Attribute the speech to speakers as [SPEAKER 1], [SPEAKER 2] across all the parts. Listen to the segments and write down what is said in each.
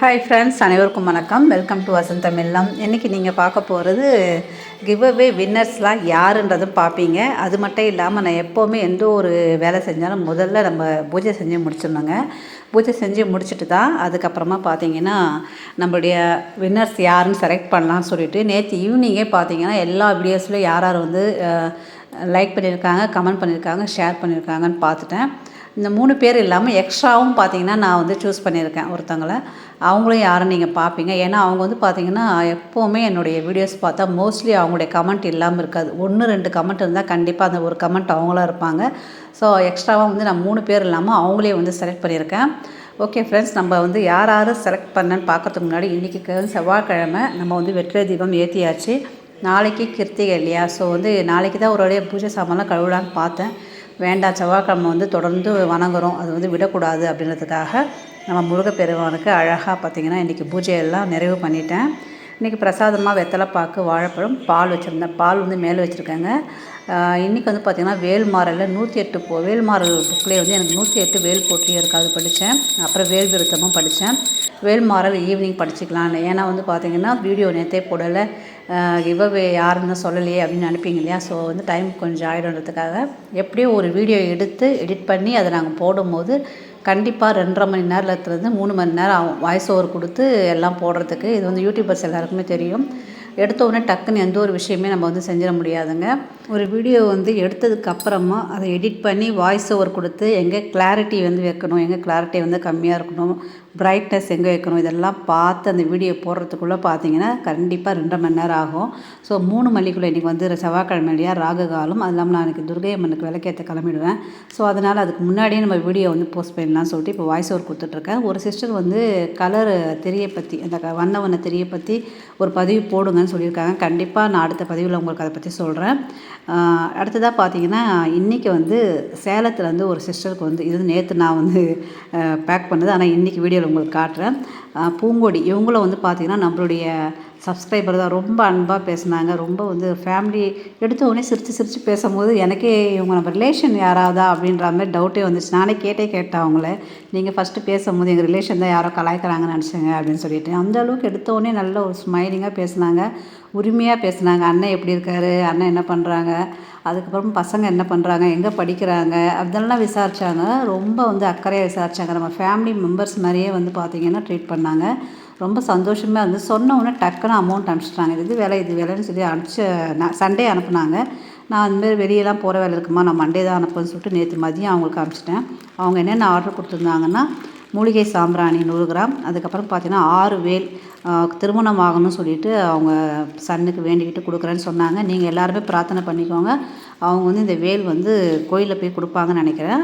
[SPEAKER 1] Hi friends அனைவருக்கும் வணக்கம். Welcome to வசந்தம் இல்லம் இன்றைக்கி நீங்கள் பார்க்க போகிறது கிவ் அவே வின்னர்ஸ்லாம் யாருன்றதும் பார்ப்பீங்க. அது மட்டும் இல்லாமல் நான் எப்போவுமே எந்த ஒரு வேலை செஞ்சாலும் முதல்ல நம்ம பூஜை செஞ்சு முடிச்சிடணுங்க. பூஜை செஞ்சு முடிச்சுட்டு தான் அதுக்கப்புறமா பார்த்தீங்கன்னா நம்மளுடைய வின்னர்ஸ் யாருன்னு செலக்ட் பண்ணலாம்னு சொல்லிட்டு நேற்று ஈவினிங்கே பார்த்தீங்கன்னா எல்லா வீடியோஸ்லையும் யார் யார் வந்து லைக் பண்ணியிருக்காங்க கமெண்ட் பண்ணியிருக்காங்க ஷேர் பண்ணியிருக்காங்கன்னு பார்த்துட்டேன். இந்த மூணு பேர் இல்லாமல் எக்ஸ்ட்ராவும் பார்த்தீங்கன்னா நான் வந்து சூஸ் பண்ணியிருக்கேன் ஒருத்தவங்களை. அவங்களும் யாரும் நீங்கள் பார்ப்பீங்க ஏன்னா அவங்க வந்து பார்த்தீங்கன்னா எப்போவுமே என்னுடைய வீடியோஸ் பார்த்தா மோஸ்ட்லி அவங்களுடைய கமெண்ட் இல்லாமல் இருக்காது. ஒன்று ரெண்டு கமெண்ட் இருந்தால் கண்டிப்பாக அந்த ஒரு கமெண்ட் அவங்களாம் இருப்பாங்க. ஸோ எக்ஸ்ட்ராவாக வந்து நான் மூணு பேர் இல்லாமல் அவங்களே வந்து செலக்ட் பண்ணியிருக்கேன். ஓகே ஃப்ரெண்ட்ஸ் நம்ம வந்து யார் யார் செலக்ட் பண்ணேன்னு பார்க்கறதுக்கு முன்னாடி இன்றைக்கி செவ்வாய்க்கிழமை நம்ம வந்து வெற்றிலை தீபம் ஏற்றியாச்சு நாளைக்கு கிருத்திகை இல்லையா? ஸோ வந்து நாளைக்கு தான் ஒரு வழியாக பூஜை சாமான்லாம் கழுவலான்னு பார்த்தேன். வேண்டாம் செவ்வாய்க்கிழமை வந்து தொடர்ந்து வணங்குறோம் அது வந்து விடக்கூடாது அப்படின்றதுக்காக நம்ம முருகப்பெருமானுக்கு அழகாக பார்த்திங்கன்னா இன்றைக்கி பூஜையெல்லாம் நிறைவு பண்ணிட்டேன். இன்றைக்கி பிரசாதமாக வெத்தலைப்பாக்கு வாழைப்பழம் பால் வச்சுருந்தேன். பால் வந்து மேலே வச்சுருக்கேங்க. இன்றைக்கி வந்து பார்த்திங்கன்னா வேல்மாரலில் நூற்றி எட்டு போ வேல்மாரல் புக்கிலே வந்து எனக்கு நூற்றி எட்டு வேல் போட்டியும் இருக்காது படித்தேன் அப்புறம் வேல் விருத்தமும் படித்தேன் வேல்மாரல் ஈவினிங் படிச்சுக்கலான்னு ஏன்னா வந்து பார்த்திங்கன்னா வீடியோ நேற்றே போடலை. இவ யாருன்னு சொல்லலையே அப்படின்னு நினைப்பீங்க இல்லையா? ஸோ வந்து டைம் கொஞ்சம் ஆகிடுன்றதுக்காக எப்படியோ ஒரு வீடியோ எடுத்து எடிட் பண்ணி அதை நாங்கள் போடும்போது கண்டிப்பாக ரெண்டரை மணி நேரத்துலேருந்து மூணு மணி நேரம் ஆகும். வாய்ஸ் ஓவர் கொடுத்து எல்லாம் போடுறதுக்கு. இது வந்து யூடியூபர்ஸ் எல்லாருக்குமே தெரியும். எடுத்த உடனே டக்குன்னு எந்த ஒரு விஷயமே நம்ம வந்து செஞ்சிட முடியாதுங்க. ஒரு வீடியோ வந்து எடுத்ததுக்கு அப்புறமா அதை எடிட் பண்ணி வாய்ஸ் ஓவர் கொடுத்து எங்கே கிளாரிட்டி வந்து வைக்கணும் எங்கே கிளாரிட்டி வந்து கம்மியாக இருக்கணும் பிரைட்னஸ் எங்கே வைக்கணும்? இதெல்லாம் பார்த்து அந்த வீடியோ போடுறதுக்குள்ளே பார்த்தீங்கன்னா கண்டிப்பாக ரெண்டரை மணி நேரம் ஆகும். ஸோ மூணு மணிக்குள்ளே இன்றைக்கி வந்து செவ்வாய்க்கிழமை இல்லையா? ராகு காலம். அது இல்லாமல் நான் எனக்கு துர்கை அம்மனுக்கு விளக்கேற்ற கிளம்பிடுவேன். ஸோ அதனால் அதுக்கு முன்னாடியே நம்ம வீடியோ வந்து போஸ்ட் பண்ணலாம்னு சொல்லிட்டு இப்போ வாய்ஸ் ஓவர் கொடுத்துட்ருக்கேன். ஒரு சிஸ்டர் வந்து கலர் தெரிய பற்றி அந்த வண்ண வண்ண தெரிய பற்றி ஒரு பதிவு போடுங்கன்னு சொல்லியிருக்காங்க. கண்டிப்பாக நான் அடுத்த பதிவில் உங்களுக்கு அதை பற்றி சொல்கிறேன் அடுத்ததாக பார்த்தீங்கன்னா இன்றைக்கி வந்து சேலத்தில் வந்து ஒரு சிஸ்டருக்கு வந்து இது நேற்று நான் வந்து பேக் பண்ணது. ஆனால் இன்றைக்கி வீடியோ உங்களுக்கு காட்டுறேன். பூங்கொடி இவங்களும் வந்து பார்த்திங்கன்னா நம்மளுடைய சப்ஸ்கிரைபர் தான் ரொம்ப அன்பாக பேசினாங்க. ரொம்ப வந்து ஃபேமிலி எடுத்த உடனே சிரித்து சிரித்து பேசும்போது எனக்கே இவங்க நம்ம ரிலேஷன் யாராவதா அப்படின்ற மாதிரி டவுட்டே வந்துச்சு. நானே கேட்டே கேட்டேன் அவங்கள. நீங்கள் ஃபஸ்ட்டு பேசும்போது எங்கள் ரிலேஷன் தான் யாரோ கலாய்க்கிறாங்கன்னு நினச்சிங்க அப்படின்னு சொல்லிட்டு. அந்த அளவுக்கு எடுத்த உடனே நல்ல ஒரு ஸ்மைலிங்காக பேசினாங்க. உரிமையாக பேசினாங்க. அண்ணன் எப்படி இருக்கார்? அண்ணன் என்ன பண்ணுறாங்க அதுக்கப்புறம் பசங்க என்ன பண்ணுறாங்க எங்கே படிக்கிறாங்க? அதெல்லாம் விசாரித்தாங்க ரொம்ப வந்து அக்கறையாக விசாரித்தாங்க நம்ம ஃபேமிலி மெம்பர்ஸ் மாதிரியே வந்து பார்த்திங்கன்னா ட்ரீட் பண்ணாங்க. ரொம்ப சந்தோஷமாக இருந்து சொன்ன உடனே டக்குன்னு அமௌண்ட் அனுப்பிச்சிட்டாங்க. இது வேலை இது வேலைன்னு சொல்லி அனுப்பிச்சு நான் சண்டே அனுப்புனாங்க. நான் அந்தமாரி வெளியெல்லாம் போகிற வேலை இருக்குமா? நான் மண்டே தான் அனுப்புன்னு சொல்லிட்டு நேற்று மதியம் அவங்களுக்கு அனுப்பிச்சிட்டேன். அவங்க என்னென்ன ஆர்டர் கொடுத்துருந்தாங்கன்னா மூலிகை சாம்பிராணி நூறு கிராம் அதுக்கப்புறம் பார்த்தீங்கன்னா ஆறு வேல் திருமணம் ஆகணும்னு சொல்லிட்டு அவங்க சன்னுக்கு வேண்டிக்கிட்டு கொடுக்குறேன்னு சொன்னாங்க. நீங்கள் எல்லாருமே பிரார்த்தனை பண்ணிக்கோங்க. அவங்க வந்து இந்த வேல் வந்து கோயிலில் போய் கொடுப்பாங்கன்னு நினைக்கிறேன்.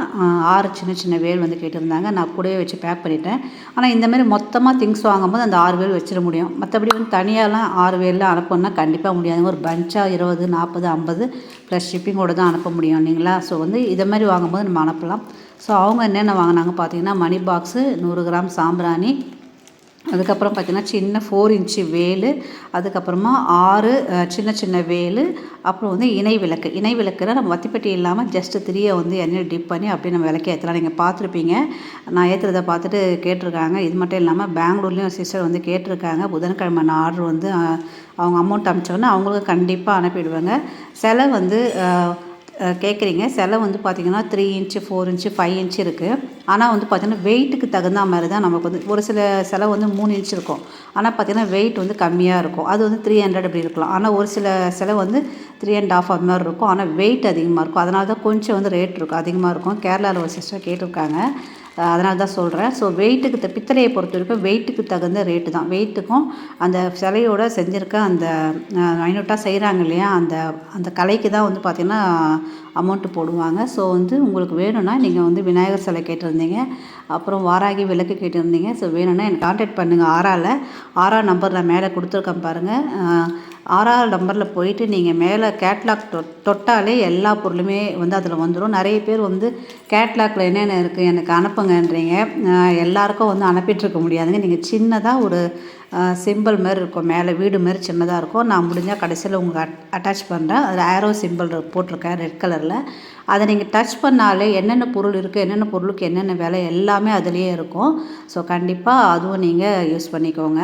[SPEAKER 1] ஆறு சின்ன சின்ன வேல் வந்து கேட்டிருந்தாங்க. நான் கூடவே வச்சு பேக் பண்ணிட்டேன். ஆனால் இந்தமாரி மொத்தமாக திங்ஸ் வாங்கும்போது அந்த ஆறு வேல் வச்சிட முடியும். மற்றபடி வந்து தனியாலாம் ஆறு வேலில் அனுப்பணும்னா கண்டிப்பாக முடியாது. ஒரு பஞ்சாக இருபது நாற்பது ஐம்பது ப்ளஸ் ஷிப்பிங்கோடு தான் அனுப்ப முடியும் இல்லைங்களா? ஸோ வந்து இதை மாதிரி வாங்கும்போது நம்ம அனுப்பலாம். ஸோ அவங்க என்னென்ன வாங்கினாங்க பார்த்தீங்கன்னா மணி பாக்ஸு நூறு கிராம் சாம்பிராணி அதுக்கப்புறம் பார்த்திங்கன்னா சின்ன ஃபோர் இன்ச்சு வேல் அதுக்கப்புறமா ஆறு சின்ன சின்ன வேல் அப்புறம் வந்து இணை விளக்கு. இணை விளக்குனா நம்ம வத்திப்பட்டி இல்லாமல் ஜஸ்ட்டு திரியை வந்து எண்ணெயில் டிப் பண்ணி அப்படியே நம்ம விளக்கி ஏற்றலாம் நீங்கள் பார்த்துருப்பீங்க. நான் ஏற்றுறத பார்த்துட்டு கேட்டிருக்காங்க. இது மட்டும் இல்லாமல் பெங்களூர்லேயும் சிஸ்டர் வந்து கேட்டிருக்காங்க. புதன்கிழமை நான் ஆர்டர் வந்து அவங்க அமௌண்ட் அனுப்பிச்சோன்னா அவங்களுக்கு கண்டிப்பாக அனுப்பிவிடுவாங்க சிலை வந்து கேட்குறீங்க சிலை வந்து பார்த்திங்கன்னா three inch four inch five inch இருக்குது ஆனால் வந்து பார்த்திங்கன்னா வெயிட்டுக்கு தகுந்த மாதிரி தான் நமக்கு வந்து ஒரு சில சிலை வந்து மூணு இன்ச் இருக்கும். ஆனால் பார்த்திங்கன்னா வெயிட் வந்து கம்மியாக இருக்கும். அது வந்து த்ரீ ஹண்ட்ரட் அப்படி இருக்கலாம். ஆனால் ஒரு சில சிலை வந்து த்ரீ அண்ட் ஆஃப் அது மாதிரி இருக்கும். ஆனால் வெயிட் அதிகமாக இருக்கும். அதனால தான் கொஞ்சம் வந்து ரேட் இருக்கும் அதிகமாக இருக்கும். கேரளாவில் ஒரு சிஸ்டர் கேட்டிருக்காங்க. அதனால தான் சொல்கிறேன் ஸோ வெயிட்டுக்கு த பித்தளையை பொறுத்த வரைக்கும் வெயிட்டுக்கு தகுந்த ரேட்டு தான். வெயிட்டுக்கும் அந்த சிலையோட செஞ்சுருக்க அந்த மைனூட்டாக செய்கிறாங்க இல்லையா? அந்த அந்த கலைக்கு தான் வந்து பார்த்திங்கன்னா அமௌண்ட்டு போடுவாங்க. ஸோ வந்து உங்களுக்கு வேணும்னா நீங்கள் வந்து விநாயகர் சிலை கேட்டிருந்தீங்க. அப்புறம் வாராகி விளக்கு கேட்டிருந்தீங்க. ஸோ வேணும்னா எனக்கு கான்டாக்ட் பண்ணுங்கள் ஆறாவில் ஆறா நம்பர் நான் மேலே கொடுத்துருக்கேன் பாருங்கள் ஆறாவது நம்பரில் போயிட்டு நீங்கள் மேலே கேட்லாக் தொ தொட்டாலே எல்லா பொருளுமே வந்து அதில் வந்துடும் நிறைய பேர் வந்து கேட்லாகில் என்னென்ன இருக்குது எனக்கு அனுப்புங்கன்றீங்க. எல்லாருக்கும் வந்து அனுப்பிட்டுருக்க முடியாதுங்க. நீங்கள் சின்னதாக ஒரு சிம்பிள் மாதிரி இருக்கும். மேலே வீடு மாதிரி சின்னதாக இருக்கும். நான் முடிஞ்சால் கடைசியில் உங்களுக்கு அட் அட்டாச் பண்ணுறேன் அதில் ஆரோ சிம்பிள் போட்டிருக்கேன் ரெட் கலரில் அதை நீங்கள் டச் பண்ணாலே என்னென்ன பொருள் இருக்குது என்னென்ன பொருளுக்கு என்னென்ன விலை எல்லாமே அதுலேயே இருக்கும். ஸோ கண்டிப்பாக அதுவும் நீங்கள் யூஸ் பண்ணிக்கோங்க.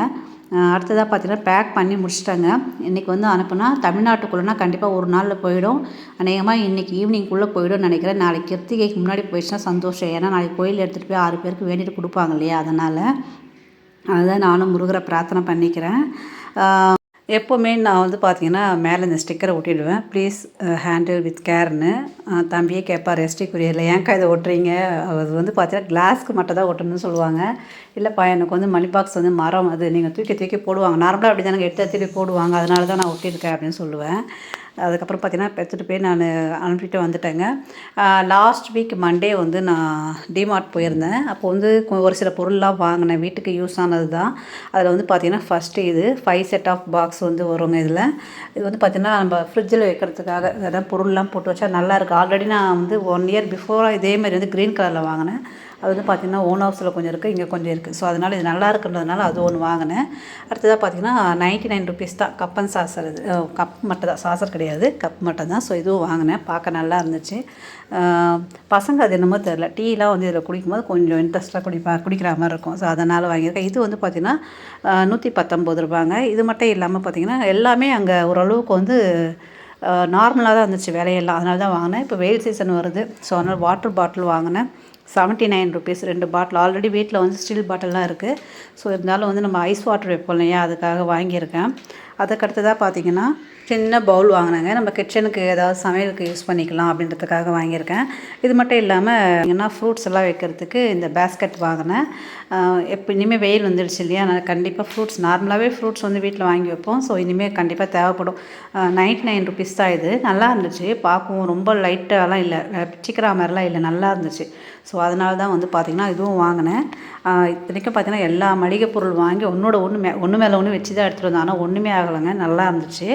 [SPEAKER 1] அடுத்ததாக பார்த்தீங்கன்னா பேக் பண்ணி முடிச்சிட்டாங்க. இன்றைக்கி வந்து அனுப்புனா தமிழ்நாட்டுக்குள்ளனா கண்டிப்பாக ஒரு நாளில் போயிடும். அநேகமாக இன்றைக்கி ஈவினிங்குள்ளே போயிடும்னு நினைக்கிறேன். நாளைக்கு கிருத்திகைக்கு முன்னாடி போயிடுச்சுன்னா சந்தோஷம். ஏன்னா நாளைக்கு கோயில் எடுத்துகிட்டு போய் ஆறு பேருக்கு வேண்டிட்டு கொடுப்பாங்க இல்லையா? அதனால். அதுதான் நானும் முருகரை பிரார்த்தனை பண்ணிக்கிறேன். எப்போவுமே நான் வந்து பார்த்தீங்கன்னா மேலே இந்த ஸ்டிக்கரை ஒட்டிடுவேன். ப்ளீஸ் ஹேண்டில் வித் கேர்னு தம்பியே கேட்பார் எஸ்டி குரியரில் ஏன்க்கா இதை ஒட்டுறீங்க? அது வந்து பார்த்தீங்கன்னா கிளாஸ்க்கு மட்டும் தான் ஒட்டணும்னு சொல்லுவாங்க. இல்லைப்பா எனக்கு வந்து மணி பாக்ஸ் வந்து மரம் அது நீங்கள் தூக்கி தூக்கி போடுவாங்க. நார்மலாக அப்படி தானே எடுத்து தூக்கி போடுவாங்க. அதனால தான் நான் ஒட்டியிருக்கேன் அப்படின்னு சொல்லுவேன். அதுக்கப்புறம் பார்த்தீங்கன்னா எடுத்துகிட்டு போய் நான் அனுப்பிட்டு வந்துட்டேங்க. லாஸ்ட் வீக் மண்டே வந்து நான் டிமார்ட் போயிருந்தேன். அப்போ வந்து ஒரு சில பொருள்லாம் வாங்கினேன். வீட்டுக்கு யூஸ் ஆனது தான். அதில் வந்து பார்த்திங்கன்னா ஃபஸ்ட்டு இது ஃபைவ் செட் ஆஃப் பாக்ஸ் வந்து வருங்க இதில். இது வந்து பார்த்திங்கன்னா நம்ம ஃப்ரிட்ஜில் வைக்கிறதுக்காக அதான் பொருள்லாம் போட்டு வச்சா நல்லாயிருக்கு ஆல்ரெடி நான் வந்து ஒன் இயர் பிஃபோராக இதே மாதிரி வந்து க்ரீன் கலரில் வாங்கினேன். அது வந்து பார்த்திங்கன்னா ஓன் ஹவுஸில் கொஞ்சம் இருக்குது இங்கே கொஞ்சம் இருக்குது ஸோ அதனால் இது நல்லா இருக்குன்றதுனால அது ஒன்று வாங்கினேன். அடுத்ததாக பார்த்தீங்கன்னா நைன்ட்டி நைன் ருபீஸ் தான் கப் அண்ட் சாசர் இது. கப் மட்டும் தான் சாசர் கிடையாது கப் மட்டும் தான். ஸோ இதுவும் வாங்கினேன் பார்க்க நல்லா இருந்துச்சு. பசங்க அது என்னமோ தெரில டீலாம் வந்து இதில் குடிக்கும்போது கொஞ்சம் இன்ட்ரெஸ்ட்டாக குடிப்பா குடிக்கிற மாதிரி இருக்கும். ஸோ அதனால் வாங்கியிருக்கேன். இது வந்து பார்த்திங்கன்னா நூற்றி பத்தொம்பது ரூபாங்க. இது மட்டும் இல்லாமல் பார்த்திங்கன்னா எல்லாமே அங்கே ஓரளவுக்கு வந்து நார்மலாக தான் இருந்துச்சு விலையெல்லாம். அதனால தான் வாங்கினேன். இப்போ வெயில் சீசன் வருது. ஸோ அதனால் வாட்டர் பாட்டில் வாங்கினேன். செவன்ட்டி நைன் ருபீஸ் ரெண்டு பாட்டில் ஆல்ரெடி வீட்டில் வந்து ஸ்டீல் பாட்டிலாம் இருக்குது ஸோ இருந்தாலும் வந்து நம்ம ஐஸ் வாட்டர் வைப்போம் இல்லையா? அதுக்காக வாங்கியிருக்கேன். அதுக்கடுத்ததாக பார்த்தீங்கன்னா சின்ன பவுல் வாங்கினாங்க. நம்ம கிச்சனுக்கு ஏதாவது சமையலுக்கு யூஸ் பண்ணிக்கலாம் அப்படின்றதுக்காக வாங்கியிருக்கேன். இது மட்டும் இல்லாமல் என்ன ஃப்ரூட்ஸ் எல்லாம் வைக்கிறதுக்கு இந்த பேஸ்கெட் வாங்கினேன். எப்போ இனிமேல் வெயில் வந்துடுச்சு இல்லையா? நான் கண்டிப்பாக ஃப்ரூட்ஸ் நார்மலாகவே ஃப்ரூட்ஸ் வந்து வீட்டில் வாங்கி வைப்போம். ஸோ இனிமேல் கண்டிப்பாக தேவைப்படும். நைன்ட்டி நைன் ருபீஸ் தான் இது. நல்லா இருந்துச்சு. பார்க்கவும் ரொம்ப லைட்டாலாம் இல்லை. பிச்சிக்கிற மாதிரிலாம் இல்லை. நல்லா இருந்துச்சு. ஸோ அதனால தான் வந்து பார்த்திங்கன்னா இதுவும் வாங்கினேன். இத்தனைக்கும் பார்த்தீங்கன்னா எல்லா மளிகை பொருள் வாங்கி ஒன்றோட ஒன்று மே ஒன்று மேலே ஒன்று வச்சு தான் எடுத்துகிட்டு வந்தேன். ஆனால் ஒன்றுமே ஆகலைங்க. நல்லா இருந்துச்சு.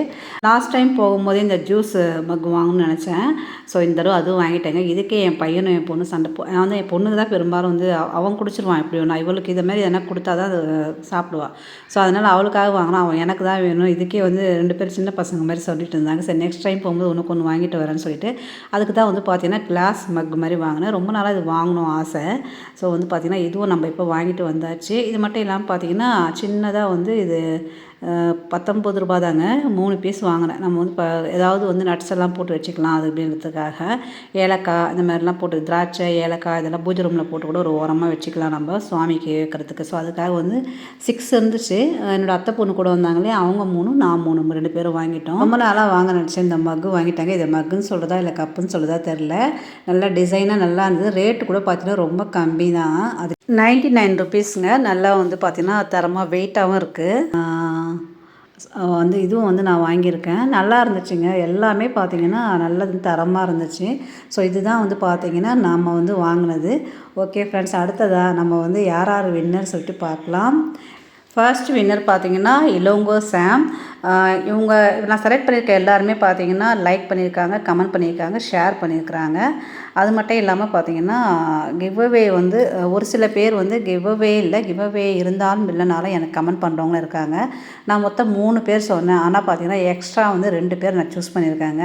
[SPEAKER 1] லாஸ்ட் டைம் போகும்போது இந்த ஜூஸ் மக் வாங்கணும்னு நினச்சேன். ஸோ இந்த தடவை அதுவும் வாங்கிட்டேங்க. இதுக்கே என் பையனும் என் பொண்ணு சண்டை போ நான் வந்து என் பொண்ணுக்கு தான் பெரும்பாலும் வந்து அவன் குடிச்சிருவான் எப்படி நான் இவளுக்கு இதை மாதிரி எதனா கொடுத்தா தான் அது சாப்பிடுவாள் ஸோ அதனால் அவளுக்காக வாங்கினா அவன் எனக்கு தான் வேணும். இதுக்கே வந்து ரெண்டு பேர் சின்ன பசங்க மாதிரி சொல்லிட்டு இருந்தாங்க. சரி நெக்ஸ்ட் டைம் போகும்போது உனக்கு ஒன்று வாங்கிட்டு வரேன்னு சொல்லிட்டு அதுக்கு தான் வந்து பார்த்தீங்கன்னா கிளாஸ் மக் மாதிரி வாங்கினேன். ரொம்ப நாளாக இது வாங்கணும் ஆசை. ஸோ வந்து பார்த்திங்கன்னா இதுவும் நம்ம இப்போ வாங்கிட்டு வந்தாச்சு. இது மட்டும் இல்லாமல் பார்த்தீங்கன்னா சின்னதாக வந்து இது பத்தொம்பது ரூபா தாங்க மூணு பீஸ் வாங்கினேன். நம்ம வந்து இப்போ ஏதாவது வந்து நட்ஸ் எல்லாம் போட்டு வச்சுக்கலாம் அது அப்படின்றதுக்காக ஏலக்காய் இந்த மாதிரிலாம் போட்டு திராட்சை ஏலக்காய் இதெல்லாம் பூஜை ரூமில் போட்டு கூட ஒரு ஓரமாக வச்சுக்கலாம் நம்ம சுவாமிக்கு வைக்கிறதுக்கு ஸோ அதுக்காக வந்து சிக்ஸ் இருந்துச்சு. என்னோடய அத்தை பொண்ணு கூட வந்தாங்களே அவங்க மூணு நான் மூணு ரெண்டு பேரும் வாங்கிட்டோம். ரொம்ப நாளாக வாங்க நினச்சேன். இந்த மக்கு வாங்கிட்டாங்க. இதை மக்குன்னு சொல்கிறதா இல்லை கப்புன்னு சொல்கிறதா தெரில நல்லா டிசைனாக நல்லா இருந்தது. ரேட்டு கூட பார்த்தீங்கன்னா ரொம்ப கம்மி தான் அது நைன்ட்டி நைன் ருபீஸுங்க. நல்லா வந்து பார்த்திங்கன்னா தரமாக வெயிட்டாகவும் இருக்குது வந்து இதுவும் வந்து நான் வாங்கியிருக்கேன். நல்லா இருந்துச்சுங்க. எல்லாமே பார்த்திங்கன்னா நல்லது தரமாக இருந்துச்சு. ஸோ இதுதான் வந்து பார்த்திங்கன்னா நம்ம வந்து வாங்கினது. ஓகே ஃப்ரெண்ட்ஸ் அடுத்ததாக நம்ம வந்து யார் யார் வின்னர் சொல்லிட்டு பார்க்கலாம். ஃபர்ஸ்ட் வின்னர் பார்த்திங்கன்னா இலோங்கோ சாம் இவங்க நான் செலக்ட் பண்ணியிருக்க எல்லாருமே பார்த்தீங்கன்னா லைக் பண்ணியிருக்காங்க கமெண்ட் பண்ணியிருக்காங்க ஷேர் பண்ணியிருக்கிறாங்க அது மட்டும் இல்லாமல் பார்த்தீங்கன்னா கிவ்அவே வந்து ஒரு சில பேர் வந்து கிவ்அவே இல்லை கிவ்அவே இருந்தாலும் இல்லைனாலும் எனக்கு கமெண்ட் பண்ணுறவங்களும் இருக்காங்க. நான் மொத்தம் மூணு பேர் சொன்னேன். ஆனால் பார்த்தீங்கன்னா எக்ஸ்ட்ரா வந்து ரெண்டு பேர் நான் சூஸ் பண்ணியிருக்காங்க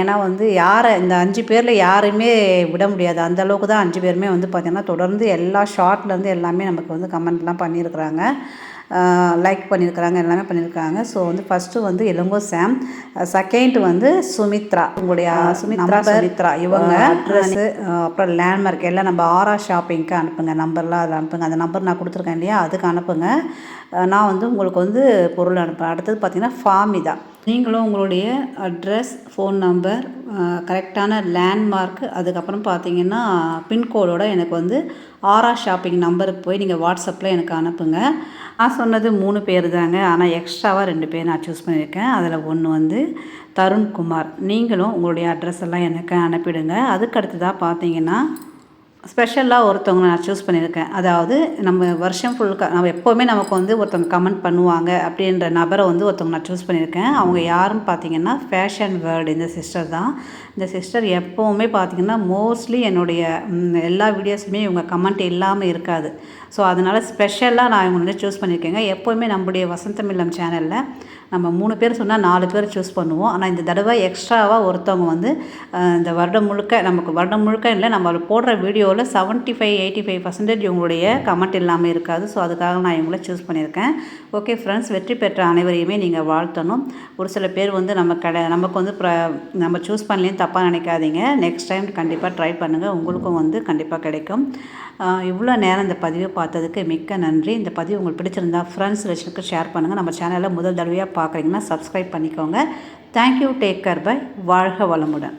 [SPEAKER 1] ஏன்னா வந்து யாரை இந்த அஞ்சு பேரில் யாரையுமே விட முடியாது. அந்த அளவுக்கு தான் அஞ்சு பேருமே வந்து பார்த்திங்கன்னா தொடர்ந்து எல்லா ஷார்ட்லேருந்து எல்லாமே நமக்கு வந்து கமெண்ட்லாம் பண்ணியிருக்கிறாங்க லைக் பண்ணியிருக்கிறாங்க எல்லாமே பண்ணியிருக்காங்க ஸோ வந்து ஃபஸ்ட்டு வந்து இளங்கோ சாம் செகண்ட் வந்து சுமித்ரா. உங்களுடைய சுமித்ரா சுமித்ரா. இவங்க அட்ரஸ்ஸு அப்புறம் லேண்ட்மார்க் எல்லாம் நம்ம ஆரா ஷாப்பிங்க்கு அனுப்புங்க. நம்பர்லாம் அதில் அனுப்புங்க. அந்த நம்பர் நான் கொடுத்துருக்கேன் இல்லையா? அதுக்கு அனுப்புங்க. நான் வந்து உங்களுக்கு வந்து பொருள் அனுப்புகிறேன் அடுத்தது பார்த்தீங்கன்னா ஃபார்மிதா நீங்களும் உங்களுடைய அட்ரஸ் ஃபோன் நம்பர் கரெக்டான லேண்ட்மார்க் அதுக்கப்புறம் பார்த்தீங்கன்னா பின்கோடோட எனக்கு வந்து ஆரா ஷாப்பிங் நம்பருக்கு போய் நீங்கள் வாட்ஸ்அப்பில் எனக்கு அனுப்புங்க. நான் சொன்னது மூணு பேர் தாங்க. ஆனால் எக்ஸ்ட்ராவாக ரெண்டு பேர் நான் சூஸ் பண்ணியிருக்கேன். அதில் ஒன்று வந்து தருண்குமார். நீங்களும் உங்களுடைய அட்ரஸ் எல்லாம் எனக்கு அனுப்பிடுங்க. அதுக்கடுத்ததாக பார்த்தீங்கன்னா ஸ்பெஷலாக ஒருத்தவங்க நான் சூஸ் பண்ணியிருக்கேன். அதாவது நம்ம வருஷம் ஃபுல்க நம்ம எப்போவுமே நமக்கு வந்து ஒருத்தவங்க கமெண்ட் பண்ணுவாங்க அப்படின்ற நபரை வந்து ஒருத்தவங்க நான் சூஸ் பண்ணியிருக்கேன். அவங்க யாருன்னு பார்த்தீங்கன்னா ஃபேஷன் வேர்ல்டு இந்த சிஸ்டர் தான். இந்த சிஸ்டர் எப்போவுமே பார்த்தீங்கன்னா மோஸ்ட்லி என்னுடைய எல்லா வீடியோஸுமே இவங்க கமெண்ட் இல்லாமல் இருக்காது. ஸோ அதனால் ஸ்பெஷலாக நான் இவங்க வந்து சூஸ் பண்ணியிருக்கேங்க. எப்போவுமே நம்முடைய வசந்தமில்லம் சேனலில் நம்ம மூணு பேர் சொன்னால் நாலு பேர் சூஸ் பண்ணுவோம். ஆனால் இந்த தடவை எக்ஸ்ட்ராவாக ஒருத்தவங்க வந்து இந்த வருடம் முழுக்க நமக்கு வருடம் முழுக்க இல்லை நம்ம போடுற வீடியோவில் seventy five eighty five percentage இவங்களுடைய கமெண்ட் இல்லாமல் இருக்காது. ஸோ அதுக்காக நான் இவங்கள சூஸ் பண்ணியிருக்கேன். ஓகே ஃப்ரெண்ட்ஸ் வெற்றி பெற்ற அனைவரையுமே நீங்கள் வாழ்த்தணும். ஒரு சில பேர் வந்து நம்ம கடை நமக்கு வந்து ப்ர நம்ம சூஸ் பண்ணலேன்னு தப்பாக நினைக்காதீங்க. நெக்ஸ்ட் டைம் கண்டிப்பாக ட்ரை பண்ணுங்கள் உங்களுக்கும் வந்து கண்டிப்பாக கிடைக்கும். இவ்வளோ நேரம் இந்த பதிவை பார்த்ததுக்கு மிக்க நன்றி. இந்த பதிவு உங்களுக்கு பிடிச்சிருந்தா ஃப்ரெண்ட்ஸ் ரிலேஷனுக்கு ஷேர் பண்ணுங்கள் நம்ம சேனலில் முதல் தடவையாக பார்க்குறீங்கன்னா சப்ஸ்கிரைப் பண்ணிக்கோங்க. தேங்க்யூ டேக் கேர் பை வாழ்க வளமுடன்.